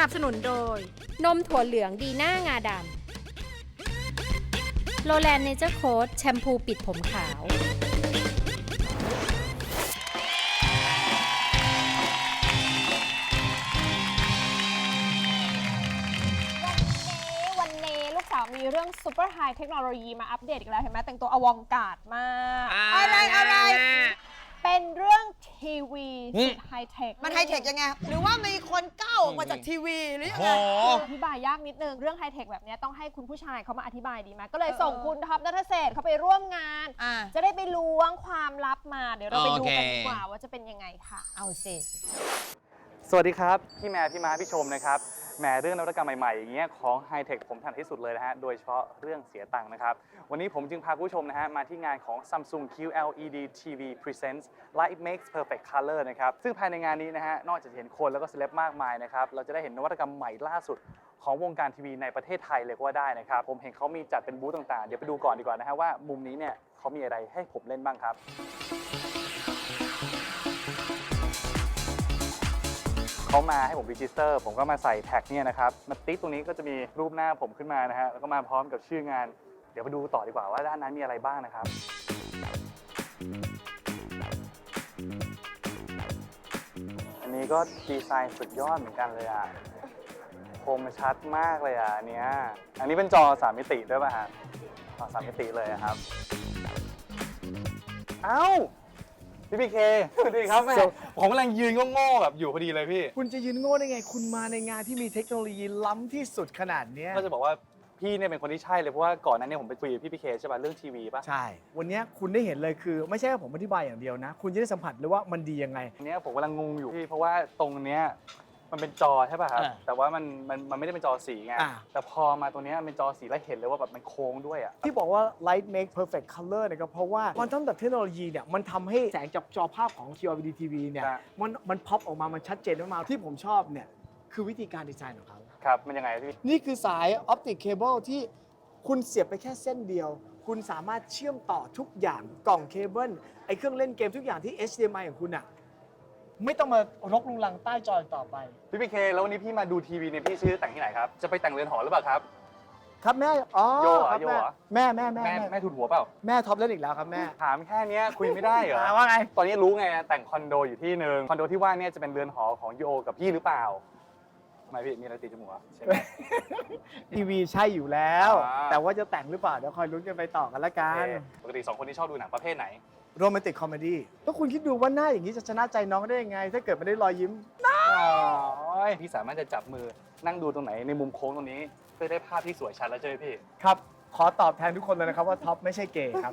นับสนุนโดย นมถั่วเหลืองดีหน้างาดำโลแลนเนเจอร์โค้ดแชมพูปิดผมขาววันนี้วันนี้ลูกสาวมีเรื่องซูเปอร์ไฮเทคโนโลยีมาอัปเดตอีกแล้ว เห็นไหมแต่งตัวอวองการ์ดมาก อะไรอะไร เป็นเรื่องทีวีอืสุมดไฮเทคมันไฮเทคยังไง หรือว่ามีคนก้าวออกมาจากทีวีหรือยังไงอธิบายยากนิดนึง เรื่องไฮเทคแบบเนี้ยต้องให้คุณผู้ชายเขามาอธิบายดีไหมก็เลยส่งคุณท็อปนัทเศรษฐ์เขาไปร่วมงาน อ่า จะได้ไปล้วงความลับมา เดี๋ยวเราไปดูกันโอเคดีกว่าว่าจะเป็นยังไงค่ะ เอาสิ สวัสดีครับ พี่แม่พี่มาพี่ชมนะครับ แหมเรื่องนวัตกรรมใหม่ๆอย่างเงี้ยของไฮเทคผมถนัดที่สุดเลยนะฮะ โดยเฉพาะเรื่องเสียตังค์นะครับ วันนี้ผมจึงพาผู้ชมนะฮะ มาที่งานของ Samsung QLED TV Presents Light Makes Perfect Color นะครับ ซึ่งภายในงานนี้นะฮะ นอกจากจะเห็นคนแล้วก็เซเลบมากมายนะครับ เราจะได้เห็นนวัตกรรมใหม่ล่าสุดของวงการทีวีในประเทศไทยเลยก็ว่าได้นะครับ ผมเห็นเขามีจัดเป็นบูธต่างๆ เดี๋ยวไปดูก่อนดีกว่านะฮะว่ามุมนี้เนี่ยเขามีอะไรให้ผมเล่นบ้างครับ เขามาให้ผมรีจิสเตอร์ ผมก็มาใส่แท็กเนี่ยนะครับมาติ๊กตรงนี้ก็จะมีรูปหน้าผมขึ้นมานะฮะแล้วก็มาพร้อมกับชื่องาน เดี๋ยวไปดูต่อดีกว่าว่าด้านนั้นมีอะไรบ้างนะครับอันนี้ก็ดีไซน์สุดยอดเหมือนกันเลยอะคมชัดมากเลยอะอันเนี้ยอันนี้เป็นจอสามมิติด้วยป่ะฮะจอสามมิติเลยครับ เอ้า พี่พีเคสวัสดีครับแม่ผมกำลังยืนโง่ๆแบบอยู่พอดีเลยพี่ คุณจะยืนโง่ได้ไง คุณมาในงานที่มีเทคโนโลยีล้ำที่สุดขนาดเนี้ยก็จะบอกว่าพี่เนี่ยเป็นคนที่ใช่เลย เพราะว่าก่อนหนั้นเนี่ยผมไปคุยกับพี่พีเคใช่ป่ะเรื่องทีวีป่ะ ใช่ วันเนี้ยคุณได้เห็นเลยคือไม่ใช่แค่ผมอธิบายอย่างเดียวนะ คุณจะได้สัมผัสเลยว่ามันดียังไงอันเนี้ยผมกำลังงงอยู่พี่เพราะว่าตรงเนี้ย มันเป็นจอใช่ป่ะครับ อ่าแต่ว่ามันมันมันไม่ได้เป็นจอสีไง อ่า แต่พอมาตัวเนี้ยเป็นจอสีแล้วเห็นเลยว่าแบบมันโค้งด้วยอะ ที่บอกว่า light make perfect color เนี่ยก็เพราะว่ามันตั้งแต่เทคโนโลยีเนี่ยมันทำให้แสงจากจอภาพของ QLED TV เนี่ยครับ มันมันพับออกมามันชัดเจนมากๆที่ผมชอบเนี่ยคือวิธีการดีไซน์ของเขา ครับมันยังไงพี่ นี่คือสายออปติกเคเบิลที่คุณเสียบไปแค่เส้นเดียว คุณสามารถเชื่อมต่อทุกอย่างกล่องเคเบิลไอ้เครื่องเล่นเกมทุกอย่างที่ HDMI ของคุณอะ ไม่ต้องมารกลุงลังใต้จออีกต่อไป พี่พีเคแล้ววันนี้พี่มาดูทีวีเนี่ยพี่ซื้อแต่งที่ไหนครับ จะไปแต่งเรือนหอหรือเปล่าครับ ครับแม่อ๋อโยเหรอครับโยเหรอแม่แม่แม่แม่แม่แม่ทุนหัวเปล่า แม่ท็อปเล่นอีกแล้วครับแม่ถามแค่เนี้ยคุยไม่ได้เหรอ ถามว่าไงตอนนี้รู้ไงแต่งคอนโดอยู่ที่หนึ่งคอนโดที่ว่าเนี่ยจะเป็นเรือนหอของโยกับพี่หรือเปล่าทำไมพี่มีอะไรติดจมูกเหรอใช่ไหม ทีวีใช่อยู่แล้ว อ่า แต่ว่าจะแต่งหรือเปล่าเดี๋ยวคอยลุ้นกันไปต่อกันละกันปกติสองคนนี้ชอบดูหนังประเภทไหน โรแมนติกคอมเมดี้ก็คุณคิดดูว่าหน้าอย่างนี้จะชนะใจน้องได้ยังไง ถ้าเกิดไม่ได้รอยยิ้มอ๋อพี่สามารถจะจับมือนั่งดูตรงไหนในมุมโค้งตรงนี้ เพื่อได้ภาพที่สวยชัดแล้วใช่ไหมพี่ ครับ ขอตอบแทนทุกคนเลยนะครับว่าท็อปไม่ใช่เกย์ครับ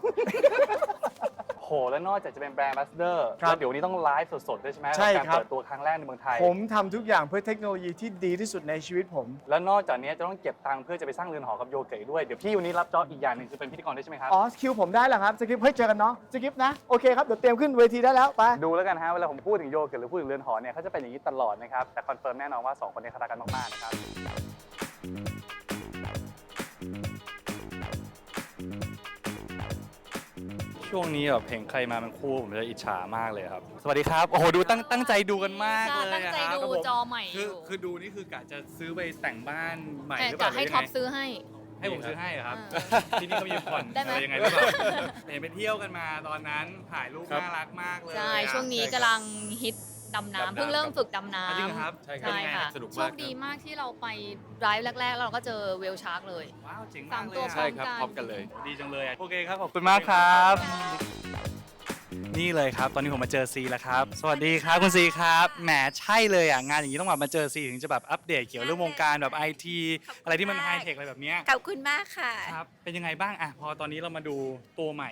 โหแล้วนอกจากจะเป็นแบรนด์บัสเดอร์ครับแล้วเดี๋ยววันนี้ต้องไลฟ์สดๆด้วยใช่ไหมใช่กัครับเปิดตัวครั้งแรกในเมืองไทย ผมทำทุกอย่างเพื่อเทคโนโลยีที่ดีที่สุดในชีวิตผม แล้วนอกจากนี้จะต้องเก็บตังค์เพื่อจะไปสร้างเรือนหอกับโยเก๋ด้วยเดี๋ยวพี่วันนี้รับจ็อบอีกอย่างหนึ่งคือเป็นพิธีกรด้วยใช่ไหมครับ อ๋อ คิวผมได้แล้วครับสคริปต์เฮ้ยเจอกันเนาะสคริปต์นะ โอเคครับ เดี๋ยวเตรียมขึ้นเวทีได้แล้ว ไป ดูแล้วกันฮะเวลาผมพูดถึงโยเก๋หรือพูดถึงเรือนหอเนี่ยเขาจะเป็นอย่างนี้ตลอดนะครับแต่คอนเฟิร์มแน่นอนว่าสองคนนี้เขารักกันมากๆนะครับ ช่วงนี้แบบเพลงใครมาเป็นคู่ผมจะอิจฉามากเลยครับ สวัสดีครับ โอ้โหดูตั้งตั้งใจดูกันมากเลยตั้งใจอะครับดูจอใหม่คืออยู่คือดูนี่คือกะจะซื้อไปแต่งบ้านใหม่แต่หรือเปจะล่าให้รืท็อปยังไงซื้อให้ ให้ผมซื้อให้เหรอครับ เออที่นี่เขามีผ่อนได้ไหม อะไรยังไงหรือเปล่าเห็นไปเที่ยวกันมาตอนนั้นถ่ายรูปน่ารักมากเลยใช่ อะช่วงนี้กำลังฮิต ดำดำน้ำน้ำเพิ่งเริ่มฝึกดำน้อะจริงเหรอครับำใช่ใช่ค่ะสนุกโชมากคดีมากที่เราไปไดรฟ์แรกๆแล้วเราก็เจอเวลชาร์กเลย ว้าวเจ๋งสามามกเลตัวยอะใช่ครับพร้อมกันดีจังเลยอะโอเคครับขอบคุณมากครับ นี่เลยครับ ตอนนี้ผมมาเจอซีแล้วครับ สวัสดีครับคุณซีครับแหมใช่เลยอะงานอย่างนี้ต้องแบบมาเจอซีถึงจะแบบอัปเดตเกี่ยวเรื่องวงการแบบไอทีอะไรที่มันไฮเทคอะไรแบบเนี้ยขอบคุณมากค่ะ ครับเป็นยังไงบ้างอะพอตอนนี้เรามาดูตัวใหม่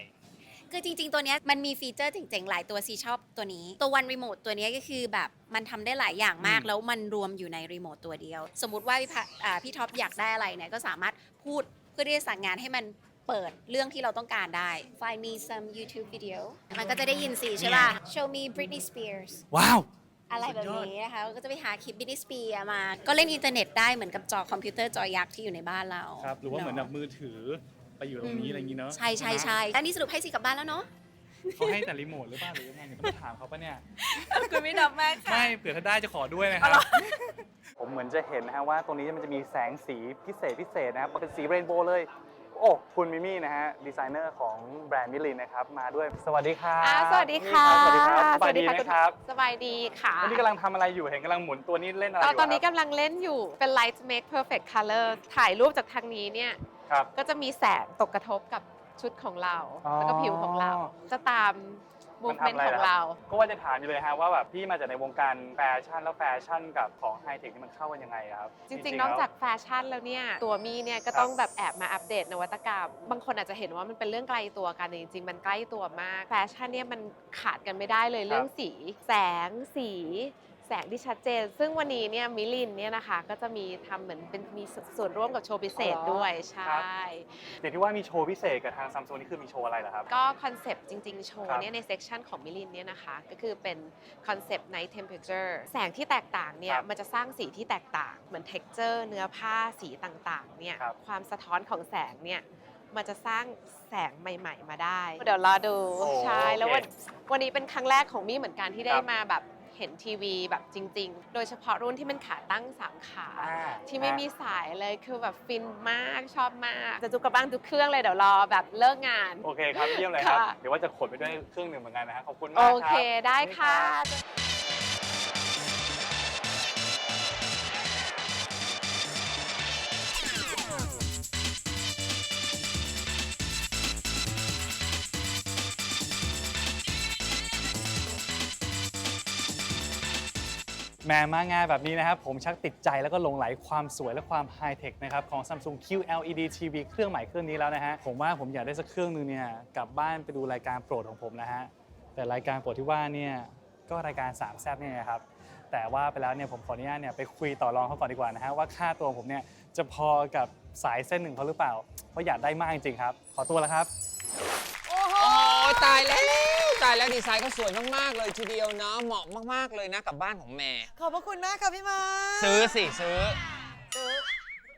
คือจริง ๆ ตัวเนี้ยมันมีฟีเจอร์เจ๋งๆ หลายตัวซีชอบตัวนี้ ตัววันรีโมทตัวเนี้ยก็คือแบบมันทำได้หลายอย่างมากอืมแล้วมันรวมอยู่ในรีโมทตัวเดียว สมมุติว่าพี่พะอ่าพี่ท็อปอยากได้อะไรเนี่ยก็สามารถพูดเพื่อที่จะสั่งงานให้มันเปิดเรื่องที่เราต้องการได้ Find me some YouTube video มันก็จะได้ยินสีใช่ป่ะ Show me Britney Spears ว้าว อะไรแบบนี้นะคะ ก็จะไปหาคลิป Britney Spears มา ก็เล่นอินเทอร์เน็ตได้เหมือนกับจอคอมพิวเตอร์จอยักษ์ที่อยู่ในบ้านเรา ครับหรือว่าเหมือนแบบมือถือ ไปอยู่ตรงนี้อะไรอย่างนี้เนาะใช่ใช่ใช่อันนี้สรุปให้สิกลับบ้านแล้วเนาะเขาให้แต่รีโมทหรือเปล่าหรือยังไงเนี่ยต้องถามเขาปะเนี่ย คุณไม่ดับมากค่ะ ไม่เผื่อถ้าได้จะขอด้วยนะครับ ผมเหมือนจะเห็นนะฮะว่าตรงนี้มันจะมีแสงสีพิเศษพิเศษนะครับเป็นสีเรนโบว์เลย โอ้คุณมิมี่นะฮะดีไซเนอร์ของแบรนด์มิลินนะครับมาด้วยสวัสดีครับอ่าสวัสดีค่ะสวัสดีครับสบายดีไหมณครับสบายดีค่ะวันนี้กำลังทำอะไรอยู่เห็นกำลังหมุนตัวนี้เล่นอะไรอตอนยู่ตอนนี้ครับกำลังเล่นอยู่เป็น Light Make Perfect Color ถ่ายรูปจากทางนี้เนี่ย ครับก็จะมีแสงตกกระทบกับชุดของเราอ๋อ แล้วก็ผิวของเรา จะตามมันทำ movement อะไรของล่ะเรา ก็ว่าจะถามอยู่เลยฮะว่าแบบพี่มาจากในวงการแฟชั่นแล้วแฟชั่นกับของไฮเทคนี่มันเข้ากันยังไงอะครับจริง ๆ นอกจากแฟชั่นแล้วเนี่ย ตัวมี่เนี่ยก็ต้องแบบแอบมาอัปเดตนวัตกรรม บางคนอาจจะเห็นว่ามันเป็นเรื่องไกลตัวกันแต่จริง ๆ มันใกล้ตัวมาก แฟชั่นเนี่ยมันขาดกันไม่ได้เลยเรื่องสี แสง สีแสงที่ชัดเจน ซึ่งวันนี้เนี่ยมิลินเนี่ยนะคะก็จะมีทำเหมือนเป็นมีส่วนร่วมกับโชว์พิเศษด้วยใช่ เดี๋ยวที่ว่ามีโชว์พิเศษกับทางซัมซุงนี่คือมีโชว์อะไรเหรอครับ ก็คอนเซปต์จริง ๆ โชคว์รับเนี่ยในเซ c ชันของมิลินเนี่ยนะคะก็คือเป็นคอนเซปต์ night temperature แสงที่แตกต่างเนี่ยครับมันจะสร้างสีที่แตกต่าง เหมือน texture เนื้อผ้าสีต่างๆเนี่ยครับ ความสะท้อนของแสงเนี่ยมันจะสร้างแสงใหม่ ๆ มาได้ เดี๋ยวรอดูโอ้ใช่แล้วโอเควันวันนี้เป็นครั้งแรกของมี่เหมือนกันที่ได้ครับมาแบบเห็นทีวีแบบจริง ๆ โดยเฉพาะรุ่นที่มันขาตั้งสามขา อ่าที่ไม่มีสายเลยคือแบบฟินมากชอบมาก จะจุกกระบ้างทุกเครื่องเลยเดี๋ยวรอแบบเลิกงาน โอเคครับเยี่ยมเลยครับ ค่ะ เดี๋ยวว่าจะขนไปด้วยเครื่องหนึ่งเหมือนกันนะฮะขอบคุณมากโอครับ เคได้ค่ะ แหมมางานแบบนี้นะครับ ผมชักติดใจแล้วก็หลงไหลความสวยและความไฮเทคนะครับของ Samsung QLED TV เครื่องใหม่เครื่องนี้แล้วนะฮะ ผมว่าผมอยากได้สักเครื่องหนึงเนี่ยกลับบ้านไปดูรายการโปรดของผมนะฮะ แต่รายการโปรดที่ว่าเนี่ยก็รายการสามแซบเนี่ยนะครับ แต่ว่าไปแล้วเนี่ยผมขออนุญาตเนี่ยไปคุยต่อรองเขาก่อนดีกว่านะฮะว่าค่าตัวผมเนี่ยจะพอกับสายเส้นหนึ่งเขาหรือเปล่า เพราะอยากได้มากจริงๆครับ ขอตัวแล้วครับ โอ้โห ตายแล้ว ตายแล้วดีไซน์ก็สวยมากๆเลยทีเดียวเนาะเหมาะมากๆเลยนะกับบ้านของแม่ ขอบพระคุณมากค่ะพี่มาซื้อสิซื้อ ซื้อ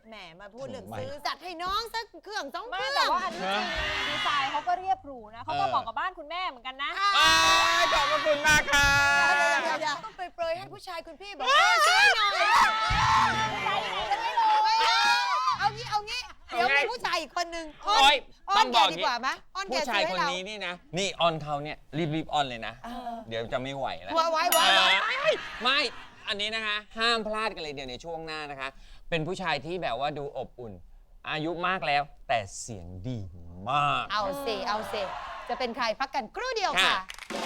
แหมมาพูดเรื่องไม่ซื้อจัดให้น้องสักเครื่องสองเคไม่รื่แต่องว่าอันนี้จริงดีไซน์เขาก็เรียบหรูนะเขาก็เออเหมาะกับบ้านคุณแม่เหมือนกันนะอ้ายขอบพระคุณมากค่ะเดี๋ยวเดี๋ยวต้องไปเปรยๆให้ผู้ชายคุณพี่บอกว่าช่วยหน่อยใจไหนกันไม่รู้เอางี้เอางี้เดี๋ยวเอาไงมีผู้ชายอีกคนนึงอ้โอ้อนย อ้อต้อนงแกบอกดีงี้กว่าไหมอ้อนแกผู้ชายซื้อคนให้เรานี้นี่นะ นี่ออนเขาเนี่ยรีบๆออนเลยนะ เออ เดี๋ยวจะไม่ไหวแล้วไว้ไว้ไว้ไว้ ไม่ไม่ อันนี้นะคะ ห้ามพลาดกันเลยเดี๋ยวในช่วงหน้านะคะ เป็นผู้ชายที่แบบว่าดูอบอุ่น อายุมากแล้ว แต่เสียงดีมาก เอาสิเอาสิจะเป็นใครพักกันครู่เดียวค่ะ ค่ะ